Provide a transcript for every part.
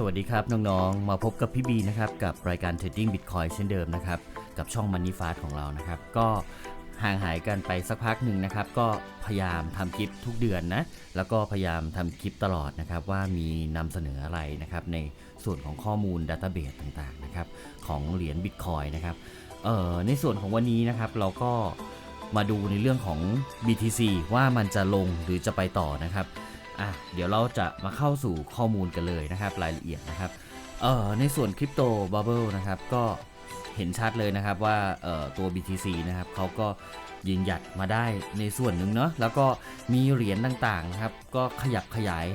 สวัสดีครับน้องๆ มาพบกับพี่บีนะครับกับรายการ Trading Bitcoin เช่นเดิมนะครับกับช่อง Money Fast ของเรานะครับก็ห่างหายกันไปสักพักหนึ่งนะครับก็พยายามทำคลิปทุกเดือนนะแล้วก็พยายามทำคลิปตลอดนะครับว่ามีนำเสนออะไรนะครับในส่วนของข้อมูล Database ต่างๆนะครับของเหรียญ Bitcoin นะครับเอ่อในส่วนของวันนี้นะครับเราก็มาดูในเรื่องของ BTC ว่ามันจะลงหรือจะไปต่อนะครับ อะเดี๋ยวเราจะมาเข้าสู่ข้อมูลกันเลยนะครับ รายละเอียดนะครับเอ่อในส่วนคริปโตบับเบิลนะครับก็เห็นชัดเลยนะครับว่าเอ่อตัว BTC นะครับเขาก็ยืนหยัดมาได้ในส่วนหนึ่งเนาะแล้วก็มีเหรียญต่างๆนะครับ ก็ขยับขยาย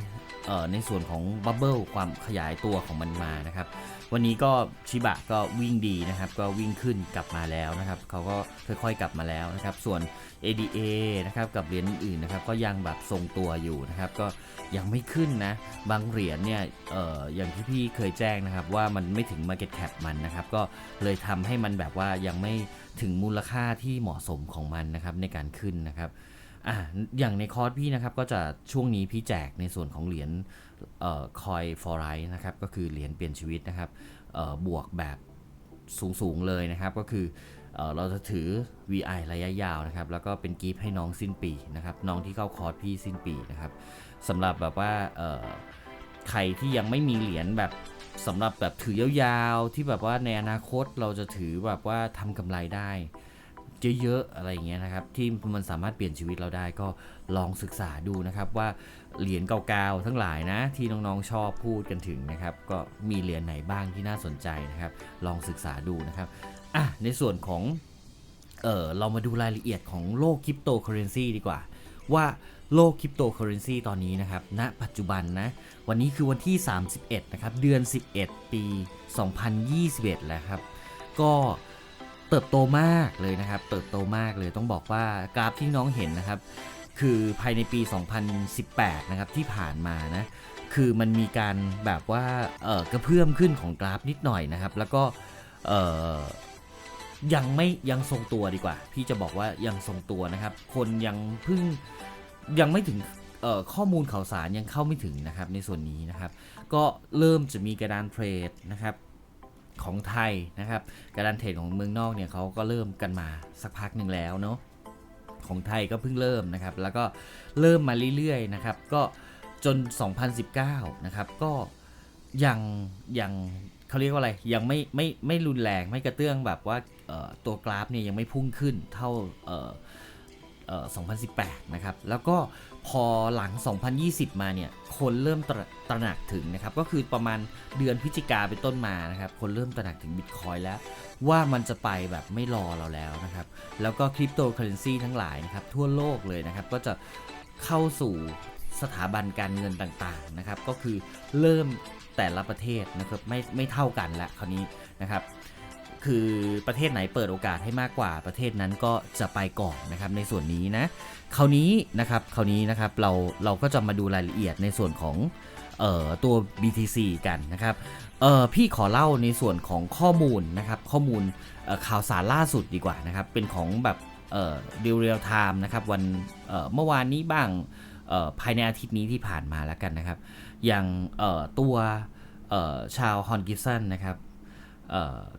เอ่อในส่วนของบับเบิลความขยายตัวของมันมานะครับ วันนี้ก็ชิบะก็วิ่งดีนะครับ ก็วิ่งขึ้นกลับมาแล้วนะครับเขาก็ค่อยๆกลับมาแล้วนะครับ ส่วน ADA นะครับกับเหรียญอื่นนะครับ ก็ยังแบบทรงตัวอยู่นะครับ ก็ยังไม่ขึ้นนะ บางเหรียญเนี่ยเอ่ออย่างที่พี่เคยแจ้งนะครับ ว่ามันไม่ถึง Market Cap มันนะครับ ก็เลยทำให้มันแบบว่ายังไม่ถึงมูลค่าที่เหมาะสมของมันนะครับในการขึ้นนะครับอะอย่างในคอร์สพี่นะครับก็จะช่วงนี้พี่แจกในส่วนของเหรียญ คอยฟอร์ไรนะครับก็คือเหรียญเปลี่ยนชีวิตนะครับบวกแบบสูงๆเลยนะครับก็คือเราจะถือ VI ระยะยาวนะครับ แล้วก็เป็นกิฟต์ให้น้องสิ้นปีนะครับ น้องที่เข้าคอร์สพี่สิ้นปีนะครับสำหรับแบบว่าใครที่ยังไม่มีเหรียญแบบสำหรับแบบถือยาวๆ ที่แบบว่าในอนาคตเราจะถือแบบว่าทำกำไรได้ เยอะๆอะไรอย่างเงี้ยนะครับที่มันสามารถเปลี่ยนชีวิตเราได้ก็ลองศึกษาดูนะครับว่าเหรียญเก่าๆทั้งหลายนะที่น้องๆชอบพูดกันถึงนะครับก็มีเหรียญไหนบ้างที่น่าสนใจนะครับ ลองศึกษาดูนะครับอะในส่วนของเออเรามาดูรายละเอียดของโลกคริปโตเคอเรนซีดีกว่า ว่าโลกคริปโตเคอเรนซีตอนนี้นะครับณปัจจุบันนะ วันนี้คือวันที่ 31 นะครับ เดือน 11 ปี 2021 แล้วครับ ก็ เติบโตมากเลยนะครับ เติบโตมากเลยต้องบอกว่ากราฟที่น้องเห็นนะครับ คือภายในปี 2018 นะครับที่ผ่านมานะคือมันมีการแบบว่าเออกระเพื่อมขึ้นของกราฟนิดหน่อยนะครับ แล้วก็เออยังไม่ยังทรงตัวดีกว่า พี่จะบอกว่ายังทรงตัวนะครับ คนยังเพิ่งยังไม่ถึงข้อมูลข่าวสารยังเข้าไม่ถึงนะครับในส่วนนี้นะครับ ก็เริ่มจะมีกระดานเทรดนะครับ ของไทยนะครับ การะดานเทรดของเมืองนอกเนี่ยเขาก็เริ่มกันมาสักพักหนึ่งแล้วเนาะของไทยก็เพิ่งเริ่มนะครับ แล้วก็เริ่มมาเรื่อยๆนะครับ ก็จน 2019 นะครับ ก็ยังยังเขาเรียกว่าอะไร ยังไม่ไม่ไม่รุนแรงไม่กระเตื้องแบบว่าตัวกราฟเนี่ยยังไม่พุ่งขึ้นเท่าเอ่อเอ่อ2018 นะครับ แล้วก็ พอหลัง 2020 มาเนี่ย คนเริ่มตระตระหนักถึงนะครับ ก็คือประมาณเดือนพฤศจิกาเป็นต้นมานะครับ คนเริ่มตระหนักถึงบิตคอยแล้ว ว่ามันจะไปแบบไม่รอเราแล้วนะครับ แล้วก็คริปโตเคอเรนซีทั้งหลายนะครับ ทั่วโลกเลยนะครับ ก็จะเข้าสู่สถาบันการเงินต่างๆนะครับ ก็คือเริ่มแต่ละประเทศนะครับไม่ไม่เท่ากันละคราวนี้นะครับ คือประเทศไหนเปิดโอกาสให้มากกว่าประเทศนั้นก็จะไปก่อนนะครับในส่วนนี้นะคราวนี้นะครับคราวนี้นะครับเราเราก็จะมาดูรายละเอียดในส่วนของเอ่อตัว BTC กันนะครับเอ่อพี่ขอเล่าในส่วนของข้อมูลนะครับข้อมูลข่าวสารล่าสุดดีกว่านะครับเป็นของแบบเอ่อเรียลไทม์นะครับวันเอ่อเมื่อวานนี้บ้างเอ่อภายในอาทิตย์นี้ที่ผ่านมาแล้วกันนะครับ อย่างเอ่อตัวเอ่อชาวฮอนกิสันนะครับ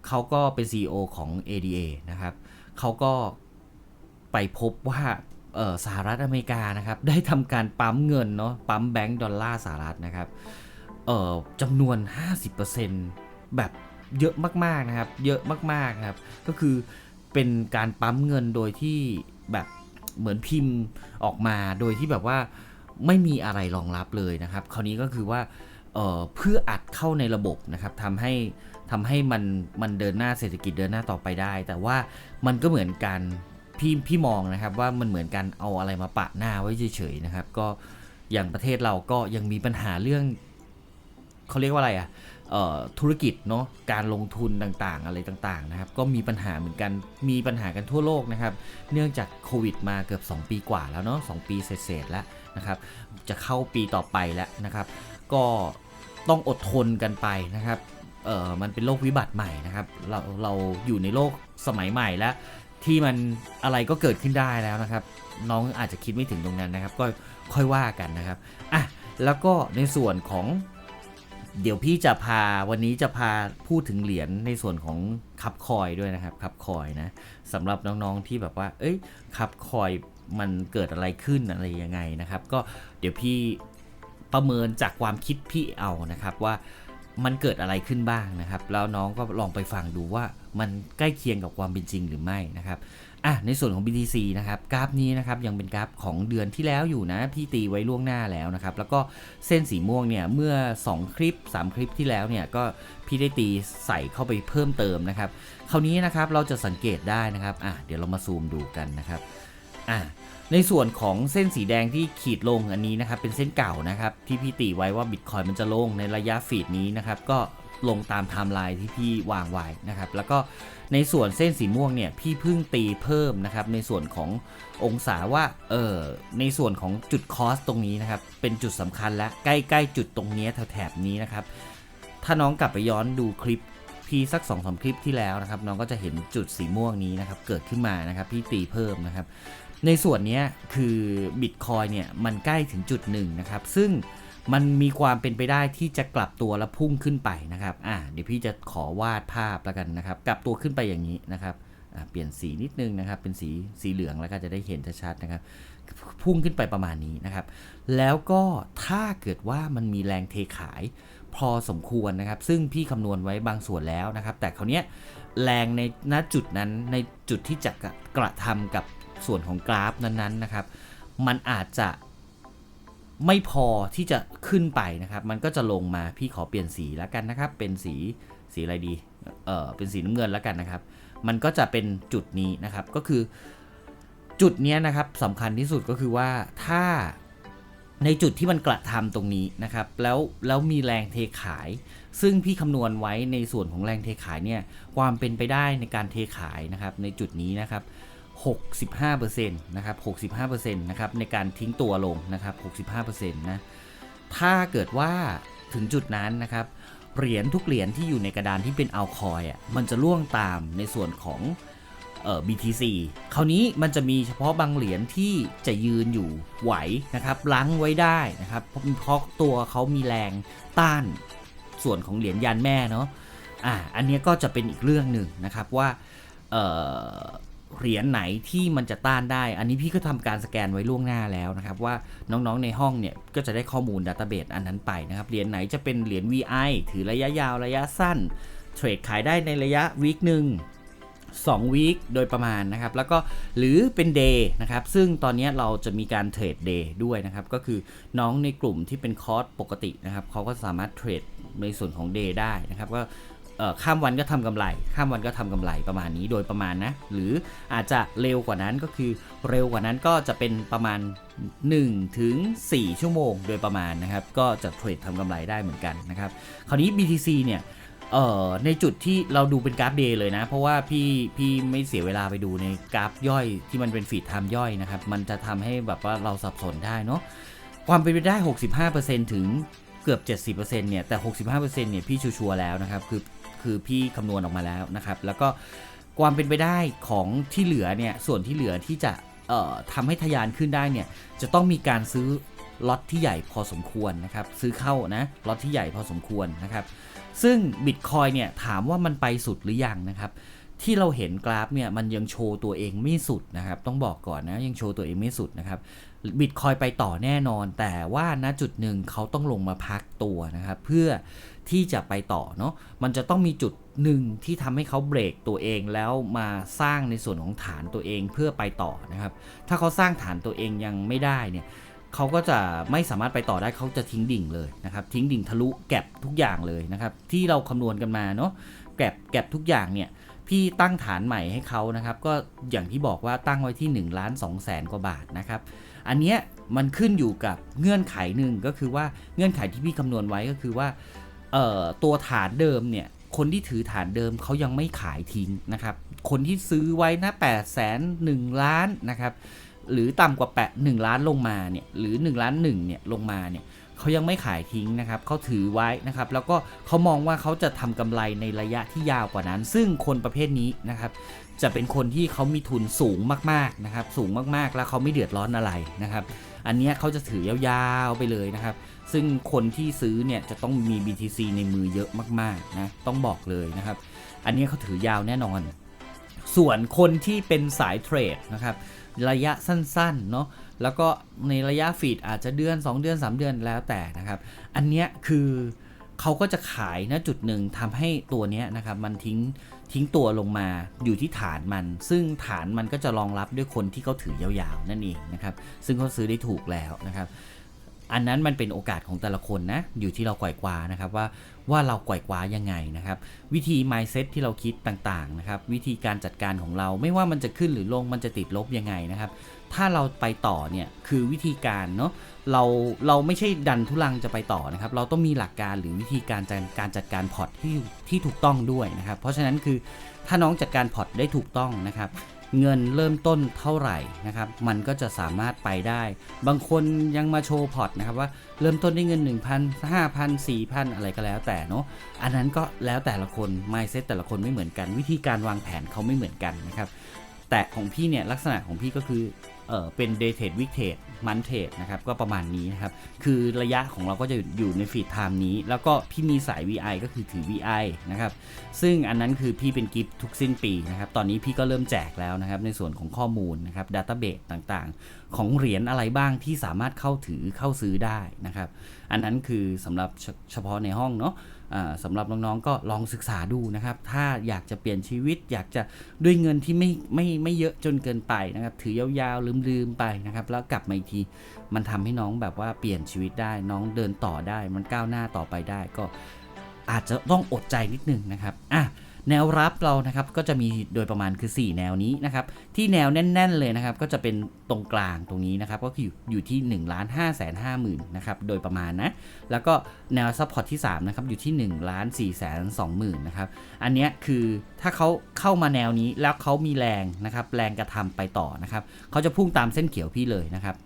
เขาก็เป็น CEO ของ ADA นะครับเขาก็ไปพบว่าสหรัฐอเมริกานะครับ ได้ทำการปั๊มเงินเนาะปั๊มแบงก์ดอลลาร์สหรัฐนะครับเอ่อจำนวน 50%แบบเยอะมากๆนะครับ เยอะมากๆครับ ก็คือเป็นการปั๊มเงินโดยที่แบบเหมือนพิมพ์ออกมาโดยที่แบบว่าไม่มีอะไรรองรับเลยนะครับ คราวนี้ก็คือว่า เเพื่ออัดเข้าในระบบนะครับทำให้ทำให้มันมันเดินหน้าเศรษฐกิจเดินหน้าต่อไปได้ แต่ว่ามันก็เหมือนกันพี่พี่มองนะครับว่ามันเหมือนกันเอาอะไรมาปะหน้าไว้เฉยๆนะครับ ก็อย่างประเทศเราก็ยังมีปัญหาเรื่องเขาเรียกว่าอะไรอะเอ่อธุรกิจเนาะการลงทุนต่างๆ อะไรต่างๆนะครับ ก็มีปัญหาเหมือนกันมีปัญหากันทั่วโลกนะครับ เนื่องจากโควิดมาเกือบ 2 ปีกว่าแล้วเนาะสปีเศษๆแล้วนะครับ จะเข้าปีต่อไปแล้วนะครับ ก็ ต้องอดทนกันไปนะครับ เออมันเป็นโลกวิบัติใหม่นะครับ เราเราอยู่ในโลกสมัยใหม่แล้วที่มันอะไรก็เกิดขึ้นได้แล้วนะครับ น้องอาจจะคิดไม่ถึงตรงนั้นนะครับ ก็ค่อยว่ากันนะครับอะแล้วก็ในส่วนของเดี๋ยวพี่จะพาวันนี้จะพาพูดถึงเหรียญในส่วนของคับคอยด้วยนะครับคับคอยนะสำหรับน้องๆที่แบบว่า เอ้ยคับคอยมันเกิดอะไรขึ้นอะไรยังไงนะครับ ก็เดี๋ยวพี่ ประเมินจากความคิดพี่เอานะครับว่ามันเกิดอะไรขึ้นบ้างนะครับ แล้วน้องก็ลองไปฟังดูว่ามันใกล้เคียงกับความเป็นจริงหรือไม่นะครับอะในส่วนของ BTC นะครับกราฟนี้นะครับยังเป็นกราฟของเดือนที่แล้วอยู่นะพี่ตีไว้ล่วงหน้าแล้วนะครับแล้วก็เส้นสีม่วงเนี่ยเมื่อ 2 คลิป 3 คลิปที่แล้วเนี่ยก็พี่ได้ตีใส่เข้าไปเพิ่มเติมนะครับคราวนี้นะครับเราจะสังเกตได้นะครับอะเดี๋ยวเรามาซูมดูกันนะครับ อะในส่วนของเส้นสีแดงที่ขีดลงอันนี้นะครับเป็นเส้นเก่านะครับที่พี่ตีไว้ว่าบิตคอยมันจะลงในระยะฟีดนี้นะครับก็ลงตามไทม์ไลน์ที่พี่วางไว้นะครับแล้วก็ในส่วนเส้นสีม่วงเนี่ยพี่เพิ่งตีเพิ่มนะครับในส่วนขององศาว่าเออในส่วนของจุดคอสตรงนี้นะครับเป็นจุดสำคัญและใกล้ๆจุดตรงนี้แถบนี้นะครับถ้าน้องกลับไปย้อนดูคลิปพี่สัก2อสคลิปที่แล้วนะครับน้องก็จะเห็นจุดสีม่วงนี้นะครับเกิดขึ้นมานะครับพี่ตีเพิ่มนะครับ ในส่วนนี้คือบิตคอยเนี่ยมันใกล้ถึงจุดหนึ่งนะครับ ซึ่งมันมีความเป็นไปได้ที่จะกลับตัวและพุ่งขึ้นไปนะครับอ่าเดี๋ยวพี่จะขอวาดภาพแล้วกันนะครับ กลับตัวขึ้นไปอย่างนี้นะครับเปลี่ยนสีนิดนึงนะครับ เป็นสีสีเหลืองแล้วก็จะได้เห็นชัดๆนะครับ พุ่งขึ้นไปประมาณนี้นะครับ แล้วก็ถ้าเกิดว่ามันมีแรงเทขายพอสมควรนะครับ ซึ่งพี่คำนวณไว้บางส่วนแล้วนะครับ แต่คราวนี้แรงในณจุดนั้นในจุดที่จะกระกระทำกับ ส่วนของกราฟนั้นๆนะครับ มันอาจจะไม่พอที่จะขึ้นไปนะครับ มันก็จะลงมาพี่ขอเปลี่ยนสีแล้วกันนะครับ เป็นสีสีอะไรดี เออเป็นสีน้ำเงินแล้วกันนะครับ มันก็จะเป็นจุดนี้นะครับ ก็คือ จุดนี้นะครับสำคัญที่สุดก็คือว่าถ้าในจุดที่มันกระทำตรงนี้นะครับ แล้วแล้วมีแรงเทขาย ซึ่งพี่คำนวณไว้ในส่วนของแรงเทขายเนี่ยความเป็นไปได้ในการเทขายนะครับ ในจุดนี้นะครับ 65%นะครับ65%นะครับในการทิ้งตัวลงนะครับ65%นะถ้าเกิดว่าถึงจุดนั้นนะครับเหรียญทุกเหรียญที่อยู่ในกระดานที่เป็นเอาคอยอะมันจะล่วงตามในส่วนของเอ่อ BTC คราวนี้มันจะมีเฉพาะบางเหรียญที่จะยืนอยู่ไหวนะครับลังไว้ได้นะครับเพราะเพราะตัวเขามีแรงต้านส่วนของเหรียญยานแม่เนาะอ่าอันนี้ก็จะเป็นอีกเรื่องหนึ่งนะครับว่าเอ่อ เหรียญไหนที่มันจะต้านได้ อันนี้พี่ก็ทำการสแกนไว้ล่วงหน้าแล้วนะครับ ว่าน้องๆในห้องเนี่ยก็จะได้ข้อมูลดัตเตอร์เบสอันนั้นไปนะครับ เหรียญไหนจะเป็นเหรียญ VI ถือระยะยาวระยะสั้น เทรดขายได้ในระยะวีคหนึ่ง2วีคโดยประมาณนะครับ แล้วก็หรือเป็นเดย์นะครับ ซึ่งตอนนี้เราจะมีการเทรดเดย์ด้วยนะครับ ก็คือน้องในกลุ่มที่เป็นคอร์สปกตินะครับเขาก็สามารถเทรดในส่วนของเดย์ได้นะครับ ก็ ข้ามวันก็ทำกำไร ข้ามวันก็ทำกำไรประมาณนี้โดยประมาณนะ หรืออาจจะเร็วกว่านั้นก็คือเร็วกว่านั้นก็จะเป็นประมาณ1ถึง4ชั่วโมงโดยประมาณนะครับ ก็จะเทรดทำกำไรได้เหมือนกันนะครับ คราวนี้ BTC เนี่ยเอ่อในจุดที่เราดูเป็นกราฟเดย์เลยนะ เพราะว่าพี่พี่ไม่เสียเวลาไปดูในกราฟย่อยที่มันเป็นฟีดไทม์ย่อยนะครับ มันจะทำให้แบบว่าเราสับสนได้เนาะความเป็นไปได้ 65%ถึง เกือบ 70%เนี่ยแต่ 65%เนี่ยพี่ชัวร์แล้วนะครับคือคือพี่คำนวณออกมาแล้วนะครับ แล้วก็ความเป็นไปได้ของที่เหลือเนี่ยส่วนที่เหลือที่จะเอ่อทำให้ทะยานขึ้นได้เนี่ยจะต้องมีการซื้อล็อตที่ใหญ่พอสมควรนะครับซื้อเข้านะล็อตที่ใหญ่พอสมควรนะครับซึ่ง Bitcoin เนี่ยถามว่ามันไปสุดหรือยังนะครับที่เราเห็นกราฟเนี่ยมันยังโชว์ตัวเองไม่สุดนะครับต้องบอกก่อนนะยังโชว์ตัวเองไม่สุดนะครับ บิตคอยไปต่อแน่นอน แต่ว่าณจุดหนึ่งเขาต้องลงมาพักตัวนะครับ เพื่อที่จะไปต่อเนาะมันจะต้องมีจุดหนึ่งที่ทำให้เขาเบรกตัวเองแล้วมาสร้างในส่วนของฐานตัวเองเพื่อไปต่อนะครับ ถ้าเขาสร้างฐานตัวเองยังไม่ได้เนี่ยเขาก็จะไม่สามารถไปต่อได้เขาจะทิ้งดิ่งเลยนะครับทิ้งดิ่งทะลุแก็บทุกอย่างเลยนะครับ ที่เราคำนวณกันมาเนาะแก็บแก็บทุกอย่างเนี่ยพี่ตั้งฐานใหม่ให้เขานะครับ ก็อย่างที่บอกว่าตั้งไว้ที่1ล้าน2แสนกว่าบาทนะครับ อันเนี้ยมันขึ้นอยู่กับเงื่อนไขหนึ่งก็คือว่าเงื่อนไขที่พี่คำนวณไว้ก็คือว่าเอ่อตัวฐานเดิมเนี่ยคนที่ถือฐานเดิมเขายังไม่ขายทิ้งนะครับ คนที่ซื้อไว้นะ8 0 0 0 0 1ล้านนะครับ หรือต่ำกว่าแปะ1ล้านลงมาเนี่ยหรือ1ล้าน1เนี่ยลงมาเนี่ยเขายังไม่ขายทิ้งนะครับเขาถือไว้นะครับ แล้วก็เขามองว่าเขาจะทำกำไรในระยะที่ยาวกว่านั้น ซึ่งคนประเภทนี้นะครับ จะเป็นคนที่เขามีทุนสูงมากๆนะครับ สูงมากๆแล้วเขาไม่เดือดร้อนอะไรนะครับ อันนี้เขาจะถือยาวๆไปเลยนะครับ ซึ่งคนที่ซื้อเนี่ยจะต้องมี BTC ในมือเยอะมากๆนะต้องบอกเลยนะครับ อันนี้เขาถือยาวแน่นอน ส่วนคนที่เป็นสายเทรดนะครับระยะสั้นๆเนาะแล้วก็ในระยะฟีดอาจจะเดือน 2 เดือน 3 เดือนแล้วแต่นะครับ อันเนี้ยคือเขาก็จะขายณจุดหนึ่งทำให้ตัวเนี้ยนะครับมันทิ้ง ทิ้งตัวลงมาอยู่ที่ฐานมัน ซึ่งฐานมันก็จะรองรับด้วยคนที่เขาถือยาวๆ นั่นเองนะครับซึ่งเขาซื้อได้ถูกแล้วนะครับ อันนั้นมันเป็นโอกาสของแต่ละคนนะอยู่ที่เราไกว่กวานะครับว่า ว่าเราไกว่กวายังไงนะครับ วิธี mindset ที่เราคิดต่างๆนะครับ วิธีการจัดการของเราไม่ว่ามันจะขึ้นหรือลงมันจะติดลบยังไงนะครับ ถ้าเราไปต่อเนี่ยคือวิธีการเนาะเราเราไม่ใช่ดันทุลังจะไปต่อนะครับ เราต้องมีหลักการหรือวิธีการจัดการจัดการพอร์ตที่ที่ถูกต้องด้วยนะครับ เพราะฉะนั้นคือถ้าน้องจัดการพอร์ตได้ถูกต้องนะครับ เงินเริ่มต้นเท่าไหร่นะครับ มันก็จะสามารถไปได้ บางคนยังมาโชว์พอร์ตนะครับว่าเริ่มต้นด้วยเงิน 1,000 5,000 4,000 อะไรก็แล้วแต่เนาะ อันนั้นก็แล้วแต่ละคน mindset แต่ละคนไม่เหมือนกัน วิธีการวางแผนเขาไม่เหมือนกันนะครับ แต่ของพี่เนี่ยลักษณะของพี่ก็คือ เออเป็น day trade week trade month trade นะครับก็ประมาณนี้นะครับ คือระยะของเราก็จะอยู่ในฟีดไทม์นี้ แล้วก็พี่มีสาย VI ก็คือถือ VI นะครับ ซึ่งอันนั้นคือพี่เป็นกิฟต์ทุกสิ้นปีนะครับ ตอนนี้พี่ก็เริ่มแจกแล้วนะครับ ในส่วนของข้อมูลนะครับดัต a b เบ e ต่างๆ ของเหรียญอะไรบ้างที่สามารถเข้าถือเข้าซื้อได้นะครับ อันนั้นคือสำหรับเฉพาะในห้องเนาะ สำหรับน้องๆก็ลองศึกษาดูนะครับ ถ้าอยากจะเปลี่ยนชีวิต อยากจะด้วยเงินที่ไม่ไม่ไม่เยอะจนเกินไปนะครับ ถือยาวๆลืมๆไปนะครับ แล้วกลับมาอีกทีมันทำให้น้องแบบว่าเปลี่ยนชีวิตได้ น้องเดินต่อได้ มันก้าวหน้าต่อไปได้ก็อาจจะต้องอดใจนิดนึงนะครับอะ แนวรับเรานะครับก็จะมีโดยประมาณคือ 4 แนวนี้นะครับที่แนวแน่น ๆเลยนะครับก็จะเป็นตรงกลางตรงนี้นะครับก็คืออยู่ที่1นึ่งล้านห้าแสนห้าหมื่นนะครับโดยประมาณนะแล้วก็แนวซัพพอร์ตที่3นะครับอยู่ที่1นึ่งล้านสี่แสนสองหมื่นนะครับอันนี้คือถ้าเขาเข้ามาแนวนี้แล้วเขามีแรงนะครับแรงกระทำไปต่อนะครับเขาจะพุ่งตามเส้นเขียวพี่เลยนะครับ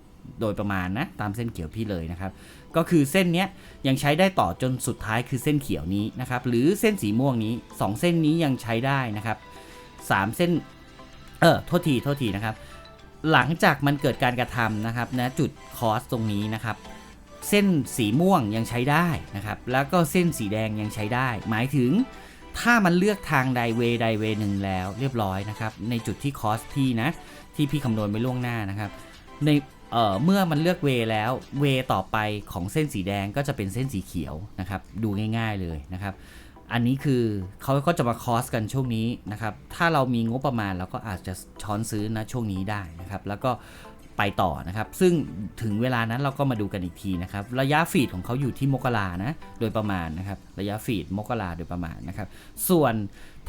โดยประมาณนะตามเส้นเขียวพี่เลยนะครับ ก็คือเส้นเนี้ยยังใช้ได้ต่อจนสุดท้ายคือเส้นเขียวนี้นะครับ หรือเส้นสีม่วงนี้ 2 เส้นนี้ยังใช้ได้นะครับ 3 เส้น เออโทษทีโทษทีนะครับ หลังจากมันเกิดการกระทำนะครับนะจุดคอสตรงนี้นะครับ เส้นสีม่วงยังใช้ได้นะครับ แล้วก็เส้นสีแดงยังใช้ได้ หมายถึงถ้ามันเลือกทางใดเวใดเวหนึ่งแล้วเรียบร้อยนะครับ ในจุดที่คอสพี่นะที่พี่คำนวณไปล่วงหน้านะครับ ใน เอ่อเมื่อมันเลือกเวแล้วเวต่อไปของเส้นสีแดงก็จะเป็นเส้นสีเขียวนะครับ ดูง่าย ๆเลยนะครับ อันนี้คือเขาก็จะมาคอสกันช่วงนี้นะครับ ถ้าเรามีงบประมาณเราก็อาจจะช้อนซื้อนะช่วงนี้ได้นะครับ แล้วก็ไปต่อนะครับ ซึ่งถึงเวลานั้นเราก็มาดูกันอีกทีนะครับ ระยะฟีดของเขาอยู่ที่มกรานะ โดยประมาณนะครับ ระยะฟีดมกราโดยประมาณนะครับ ส่วน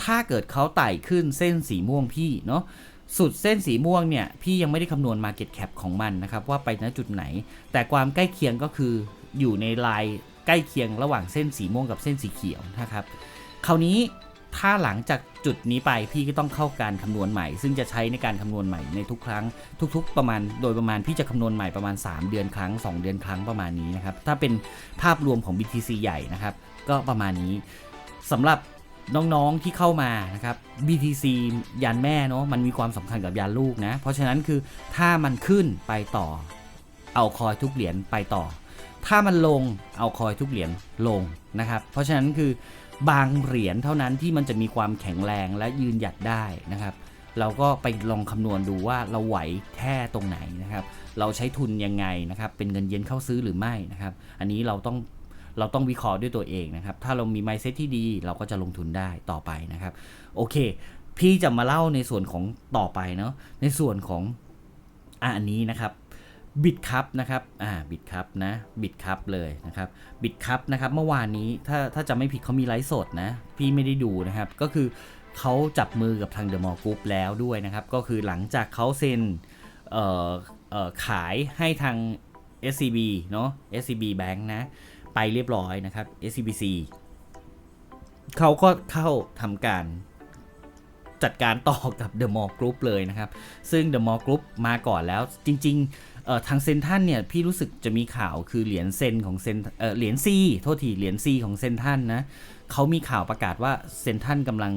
ถ้าเกิดเขาไต่ขึ้นเส้นสีม่วงพี่เนาะ สุดเส้นสีม่วงเนี่ย พี่ยังไม่ได้คำนวณ Market Cap ของมันนะครับ ว่าไปณจุดไหน แต่ความใกล้เคียงก็คืออยู่ในลายใกล้เคียงระหว่างเส้นสีม่วงกับเส้นสีเขียวนะครับ คราวนี้ถ้าหลังจากจุดนี้ไปพี่ก็ต้องเข้าการคำนวณใหม่ ซึ่งจะใช้ในการคำนวณใหม่ในทุกครั้ง ทุก ๆ ประมาณ โดยประมาณพี่จะคำนวณใหม่ประมาณ 3 เดือนครั้ง 2 เดือนครั้งประมาณนี้นะครับถ้าเป็นภาพรวมของ BTC ใหญ่นะครับก็ประมาณนี้สำหรับ น้องๆที่เข้ามานะครับ BTC ยานแม่เนาะมันมีความสำคัญกับยานลูกนะ เพราะฉะนั้นคือถ้ามันขึ้นไปต่อ เอาคอยทุกเหรียญไปต่อ ถ้ามันลงเอาคอยทุกเหรียญลงนะครับ เพราะฉะนั้นคือบางเหรียญเท่านั้นที่มันจะมีความแข็งแรงและยืนหยัดได้นะครับ เราก็ไปลองคำนวณดูว่าเราไหวแค่ตรงไหนนะครับ เราใช้ทุนยังไงนะครับ เป็นเงินเย็นเข้าซื้อหรือไม่นะครับ อันนี้เราต้อง เราต้องวิเคราะห์ด้วยตัวเองนะครับ ถ้าเรามี mindset ที่ดีเราก็จะลงทุนได้ต่อไปนะครับ โอเค พี่จะมาเล่าในส่วนของต่อไปเนาะในส่วนของอันนี้นะครับบิดคัพนะครับ อ่า บิดคัพนะ บิดคัพเลยนะครับ บิดคัพนะครับ เมื่อวานนี้ ถ้า ถ้าจะไม่ผิดเขามีไลฟ์สดนะ พี่ไม่ได้ดูนะครับ ก็คือเขาจับมือกับทางเดอะมอลล์กรุ๊ปแล้วด้วยนะครับ ก็คือหลังจากเขาเซ็น เอ่อ เอ่อ ขายให้ทาง SCB เนาะ SCB Bank นะ ไปเรียบร้อยนะครับ SCBC เขาก็เข้าทำการจัดการต่อกับ The Mall Group เลยนะครับ ซึ่ง The Mall Group มาก่อนแล้วจริงๆทางเซนทันเนี่ย พี่รู้สึกจะมีข่าวคือเหรียญเซนของเซนเอ่อเหรียญซีโทษทีเหรียญซีของเซนทันนะเขามีข่าวประกาศว่าเซนทันกำลัง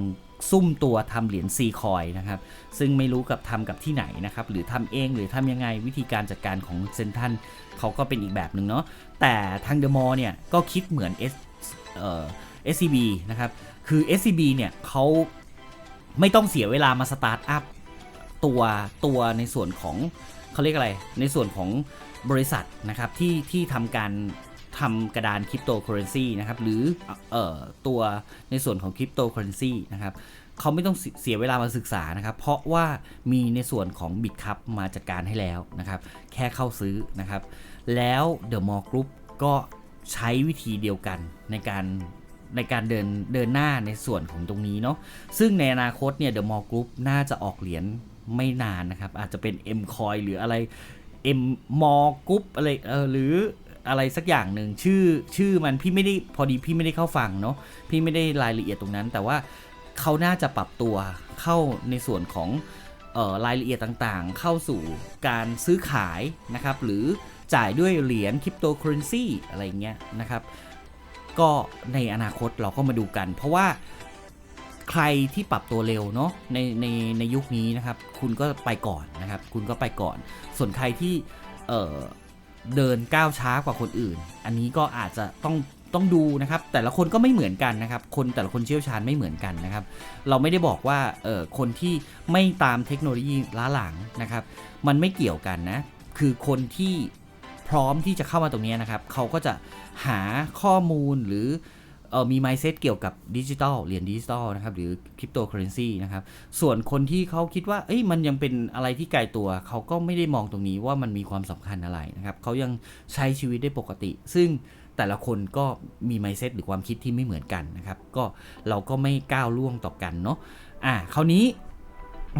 ซุ่มตัวทำเหรียญซีคอยนะครับ ซึ่งไม่รู้กับทำกับที่ไหนนะครับ หรือทำเองหรือทำยังไงวิธีการจัดการของเซนทันเขาก็เป็นอีกแบบหนึ่งเนาะแต่ทางเดอะมอลล์เนี่ยก็คิดเหมือน S เอ่อ SCB นะครับ คือ SCB เนี่ยเขาไม่ต้องเสียเวลามาสตาร์ทอัพตัวตัวในส่วนของเขาเรียกอะไร ในส่วนของบริษัทนะครับที่ที่ทำการ ทำกระดานคริปโตเคอเรนซีนะครับหรือเอ่อตัวในส่วนของคริปโตเคอเรนซีนะครับเขาไม่ต้องเสียเวลามาศึกษานะครับ เพราะว่ามีในส่วนของบิตคัพมาจัดการให้แล้วนะครับ แค่เข้าซื้อนะครับ แล้ว The Mall Group ก็ใช้วิธีเดียวกันในการในการเดินเดินหน้าในส่วนของตรงนี้เนาะซึ่งในอนาคตเนี่ย The Mall Group น่าจะออกเหรียญไม่นานนะครับ อาจจะเป็น M Coin หรืออะไร M Mall Group อะไรเออหรือ อะไรสักอย่างหนึ่งชื่อชื่อมันพี่ไม่ได้พอดีพี่ไม่ได้เข้าฟังเนาะพี่ไม่ได้รายละเอียดตรงนั้น แต่ว่าเขาน่าจะปรับตัวเข้าในส่วนของออรายละเอียดต่างๆ เข้าสู่การซื้อขายนะครับ หรือจ่ายด้วยเหรียญคริปโตเคอเรนซีอะไรเงี้ยนะครับ ก็ในอนาคตเราก็มาดูกัน เพราะว่าใครที่ปรับตัวเร็วเนาะในในในยุคนี้นะครับ คุณก็ไปก่อนนะครับ คุณก็ไปก่อน ส่วนใครที่เออ เดินก้าวช้ากว่าคนอื่น อันนี้ก็อาจจะต้องต้องดูนะครับ แต่ละคนก็ไม่เหมือนกันนะครับ คนแต่ละคนเชี่ยวชาญไม่เหมือนกันนะครับ เราไม่ได้บอกว่าเออคนที่ไม่ตามเทคโนโลยีล้าหลังนะครับ มันไม่เกี่ยวกันนะ คือคนที่พร้อมที่จะเข้ามาตรงนี้นะครับ เขาก็จะหาข้อมูลหรือ เออมี mindset เกี่ยวกับดิจิทัลเหรียญดิจิทัลนะครับหรือคริปโตเคอเรนซีนะครับส่วนคนที่เขาคิดว่าเอ้ยมันยังเป็นอะไรที่ไกลตัว เขาก็ไม่ได้มองตรงนี้ว่ามันมีความสำคัญอะไรนะครับเขายังใช้ชีวิตได้ปกติ ซึ่งแต่ละคนก็มี mindset หรือความคิดที่ไม่เหมือนกันนะครับก็เราก็ไม่ก้าวล่วงต่อกันเนาะอ่าคราวนี้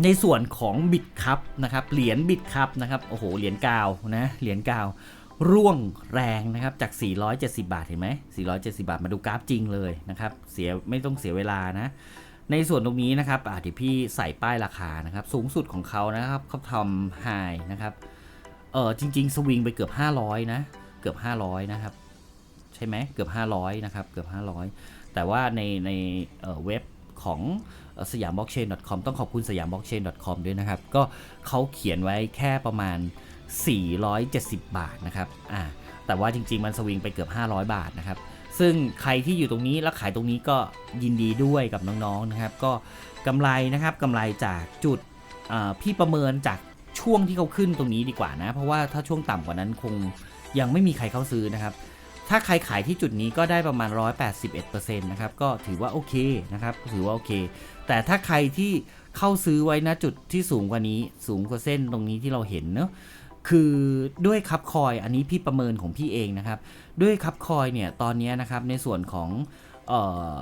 ในส่วนของบิตคัพนะครับเหรียญบิตคัพนะครับโอ้โหเหรียญกาวนะเหรียญกาว ร่วงแรงนะครับจาก 470 บาทเห็นไหม 470 บาทมาดูกราฟจริงเลยนะครับ เสียไม่ต้องเสียเวลานะ ในส่วนตรงนี้นะครับอะเดี๋ยวพี่ใส่ป้ายราคานะครับ สูงสุดของเขานะครับเขาทำไฮนะครับเออจริง ๆ สวิงไปเกือบ 500 นะ เกือบ 500 นะครับ ใช่ไหมเกือบ 500 นะครับ เกือบ 500 แต่ว่าในในเออเว็บของสยามบล็อกเชน .com ต้องขอบคุณสยามบล็อกเชน .com ด้วยนะครับ ก็เขาเขียนไว้แค่ประมาณ 470 บาทนะครับอ่าแต่ว่าจริง ๆ มันสวิงไปเกือบ 500 บาทนะครับ ซึ่งใครที่อยู่ตรงนี้แล้วขายตรงนี้ก็ยินดีด้วยกับน้องๆนะครับ ก็กำไรนะครับกำไรจากจุดพี่ประเมินจากช่วงที่เขาขึ้นตรงนี้ดีกว่านะ เพราะว่าถ้าช่วงต่ำกว่านั้นคงยังไม่มีใครเข้าซื้อนะครับ ถ้าใครขายที่จุดนี้ก็ได้ประมาณ 181%นะครับ ก็ถือว่าโอเคนะครับ ถือว่าโอเค แต่ถ้าใครที่เข้าซื้อไว้ณจุดที่สูงกว่านี้ สูงกว่าเส้นตรงนี้ที่เราเห็นเนาะ คือด้วยคับคอยอันนี้พี่ประเมินของพี่เองนะครับ ด้วยคับคอยเนี่ยตอนนี้นะครับในส่วนของออ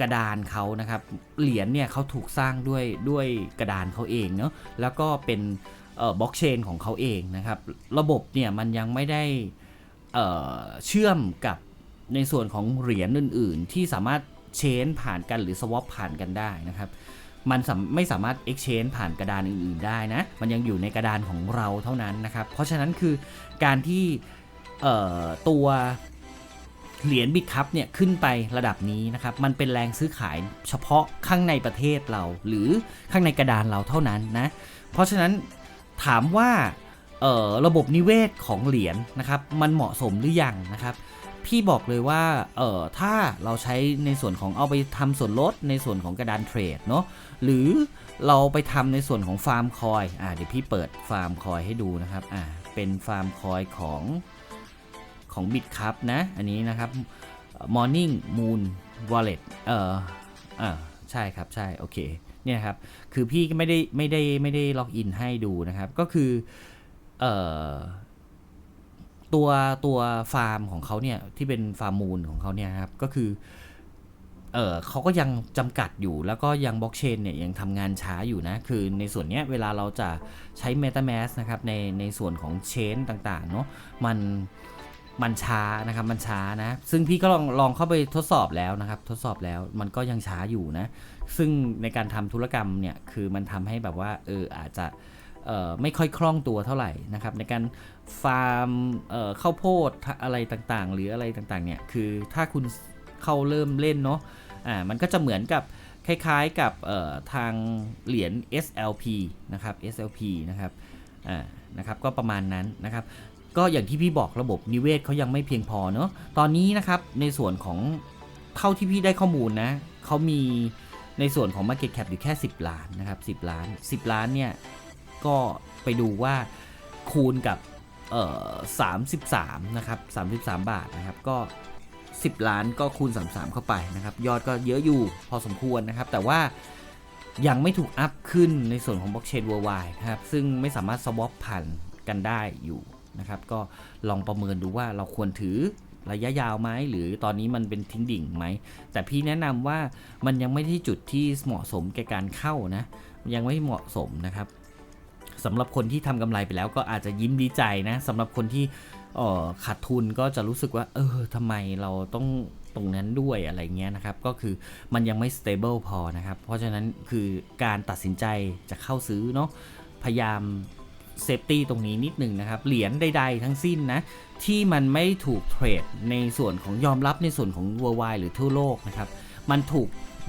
กระดานเขานะครับ เหรียญเนี่ยเขาถูกสร้างด้วยด้วยกระดานเขาเองเนาะแล้วก็เป็นบล็อกเชนของเขาเองนะครับ ระบบเนี่ยมันยังไม่ได้เเชื่อมกับในส่วนของเหรียญอื่น ๆ ที่สามารถเชนผ่านกันหรือสวอปผ่านกันได้นะครับ มันมไม่สามารถ exchange ผ่านกระดานอื่นๆได้นะ มันยังอยู่ในกระดานของเราเท่านั้นนะครับ เพราะฉะนั้นคือการที่ตัวเหรียญบิตคัพเนี่ยขึ้นไประดับนี้นะครับ มันเป็นแรงซื้อขายเฉพาะข้างในประเทศเรา หรือข้างในกระดานเราเท่านั้นนะ เพราะฉะนั้นถามว่าระบบนิเวศของเหรียญนะครับ มันเหมาะสมหรือยังนะครับ พี่บอกเลยว่า เอ่อถ้าเราใช้ในส่วนของเอาไปทำส่วนลดในส่วนของกระดานเทรดเนาะ หรือเราไปทำในส่วนของฟาร์มคอย อ่าเดี๋ยวพี่เปิดฟาร์มคอยให้ดูนะครับ อ่า เป็นฟาร์มคอยของของบิตคัพนะ อันนี้นะครับ Morning Moon Wallet เอ่ออ่าใช่ครับ ใช่ โอเค เนี่ยครับ คือพี่ก็ไม่ได้ไม่ได้ไม่ได้ล็อกอินให้ดูนะครับ ก็คือ เอ่อ ตัวตัวฟาร์มของเขาเนี่ยที่เป็นฟาร์มมูลของเขาเนี่ยครับก็คือเออเขาก็ยังจำกัดอยู่แล้วก็ยังบล็อกเชนเนี่ยยังทำงานช้าอยู่นะ คือในส่วนเนี้ยเวลาเราจะใช้ MetaMask นะครับในในส่วนของเชนต่างๆเนาะมันมันช้านะครับมันช้านะ ซึ่งพี่ก็ลองลองเข้าไปทดสอบแล้วนะครับ ทดสอบแล้วมันก็ยังช้าอยู่นะ ซึ่งในการทำธุรกรรมเนี่ยคือมันทำให้แบบว่าเอออาจจะเอ่อไม่ค่อยคล่องตัวเท่าไหร่นะครับในการ ฟาร์มเข้าวโพดอะไรต่างๆ หรืออะไรต่างๆเนี่ยคือถ้าคุณเข้าเริ่มเล่นเนาะอ่ามันก็จะเหมือนกับคล้ายๆกับทางเหรียญ SLP นะครับ SLP นะครับอ่านะครับก็ประมาณนั้นนะครับก็อย่างที่พี่บอกระบบนิเวศเขายังไม่เพียงพอเนอะตอนนี้นะครับในส่วนของเท่าที่พี่ได้ข้อมูลนะเขามีในส่วนของ Market Cap อยู่แค่ 10 ล้านนะครับ10 ล้าน 10 ล้านเนี่ยก็ไปดูว่าคูณกับ เอ่อ33นะครับ33บสามบาทนะครับก็ 10 ล้านก็คูณ 33 เข้าไปนะครับ ยอดก็เยอะอยู่พอสมควรนะครับ แต่ว่ายังไม่ถูกอัพขึ้นในส่วนของบล็อกเชน worldwide นะครับ ซึ่งไม่สามารถ swap ผ่านกันได้อยู่นะครับ ก็ลองประเมินดูว่าเราควรถือระยะยาวไหมหรือตอนนี้มันเป็นทิ้งดิ่งไหม แต่พี่แนะนำว่ามันยังไม่ที่จุดที่เหมาะสมแก่การเข้านะ ยังไม่เหมาะสมนะครับ สำหรับคนที่ทำกำไรไปแล้วก็อาจจะยิ้มดีใจนะสำหรับคนที่ขาดทุนก็จะรู้สึกว่า เออทำไมเราต้องตรงนั้นด้วยอะไรเงี้ยนะครับ ก็คือมันยังไม่ stable พอนะครับ เพราะฉะนั้นคือการตัดสินใจจะเข้าซื้อเนาะพยายามเซฟตี้ตรงนี้นิดหนึ่งนะครับ เหรียญใดๆทั้งสิ้นนะ ที่มันไม่ถูกเทรดในส่วนของยอมรับในส่วนของ worldwide หรือทั่วโลกนะครับ มันถูก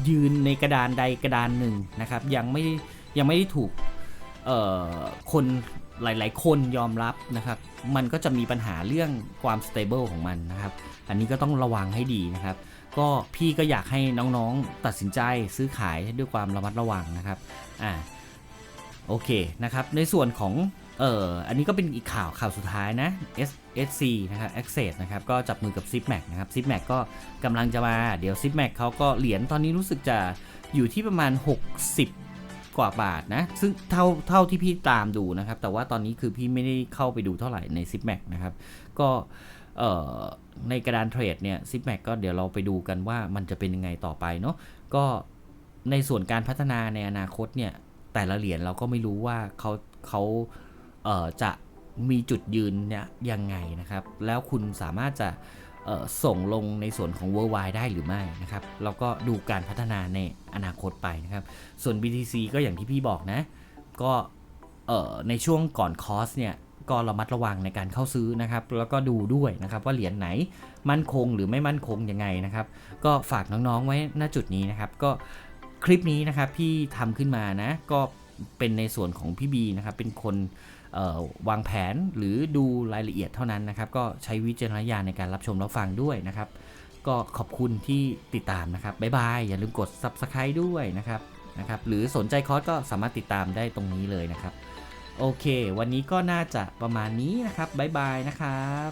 ยืนในกระดานใดกระดานหนึ่งนะครับ ยังไม่ยังไม่ได้ถูก คนหลายๆ คนยอมรับนะครับ มันก็จะมีปัญหาเรื่องความ stable ของมันนะครับ อันนี้ก็ต้องระวังให้ดีนะครับ ก็พี่ก็อยากให้น้องๆตัดสินใจซื้อขายด้วยความระมัดระวังนะครับ อ่า โอเคนะครับ ในส่วนของ เอ่อ อันนี้ก็เป็นอีกข่าวข่าวสุดท้ายนะ S SC นะครับ Access นะครับ ก็จับมือกับ Zipmac นะครับ Zipmac ก็กำลังจะมา เดี๋ยว Zipmac เขาก็เหรียญตอนนี้รู้สึกจะอยู่ที่ประมาณ 60 กว่าบาทนะ ซึ่งเท่าเท่าที่พี่ตามดูนะครับ แต่ว่าตอนนี้คือพี่ไม่ได้เข้าไปดูเท่าไหร่ใน Zipmac นะครับ ก็ในกระดานเทรดเนี่ย Zipmac ก็เดี๋ยวเราไปดูกันว่ามันจะเป็นยังไงต่อไปเนาะก็ในส่วนการพัฒนาในอนาคตเนี่ยแต่ละเหรียญเราก็ไม่รู้ว่าเขาเขาเจะมีจุดยืนเนี่ยยังไงนะครับ แล้วคุณสามารถจะ ส่งลงในส่วนของ worldwide ได้หรือไม่นะครับแล้วก็ดูการพัฒนาในอนาคตไปนะครับ ส่วน BTC ก็อย่างที่พี่บอกนะ ก็ในช่วงก่อนคอร์สเนี่ยก็ระมัดระวังในการเข้าซื้อนะครับ แล้วก็ดูด้วยนะครับว่าเหรียญไหนมั่นคงหรือไม่มั่นคงยังไงนะครับ ก็ฝากน้องๆไว้ณจุดนี้นะครับ ก็คลิปนี้นะครับพี่ทำขึ้นมานะ ก็เป็นในส่วนของพี่บีนะครับ เป็นคน วางแผนหรือดูรายละเอียดเท่านั้นนะครับ ก็ใช้วิจารณญาณในการรับชมรับฟังด้วยนะครับ ก็ขอบคุณที่ติดตามนะครับ บ๊ายบาย อย่าลืมกด Subscribe ด้วยนะครับนะครับหรือสนใจคอร์สก็สามารถติดตามได้ตรงนี้เลยนะครับ โอเค วันนี้ก็น่าจะประมาณนี้นะครับ บ๊ายบายนะครับ